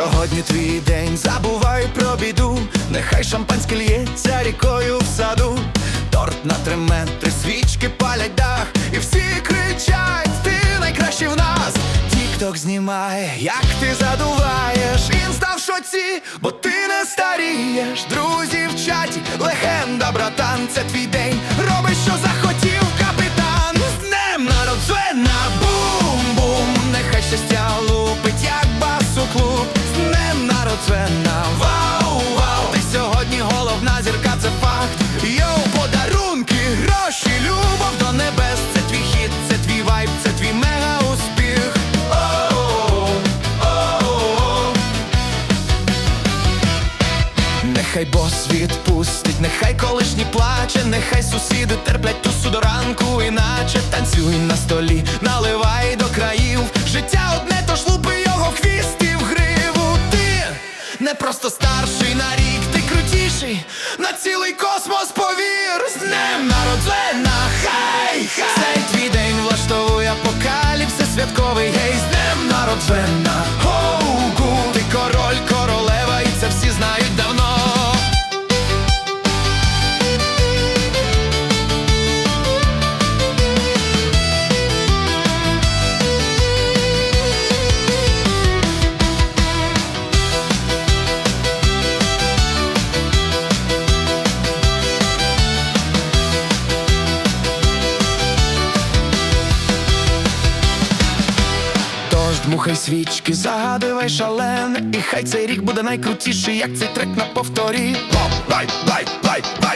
Сьогодні твій день, забувай про біду, нехай шампанське лється рікою в саду, торт на три метри, свічки палять дах, і всі кричать, ти найкращий в нас. Тікток знімає, як ти задуваєш, інста в шоці, бо ти не старієш. Друзі в чаті, легенда, братан, це твій днем вау-вау. Ти сьогодні головна зірка, це факт. Йоу, подарунки, гроші, любов до небес. Це твій хід, це твій вайб, це твій мега успіх. Нехай бос відпустить, нехай колишній плаче, нехай сусіди терплять тусу просто старший на рік, ти крутіший на цілий космос повір. З днем народжена, хай, хай Цей твій день влаштовує апокаліпсис святковий, гей, з днем народжена. Дмухай свічки, загадувай шалене І хай цей рік буде найкрутіший, як цей трек на повторі. Лай, лай, лай, лай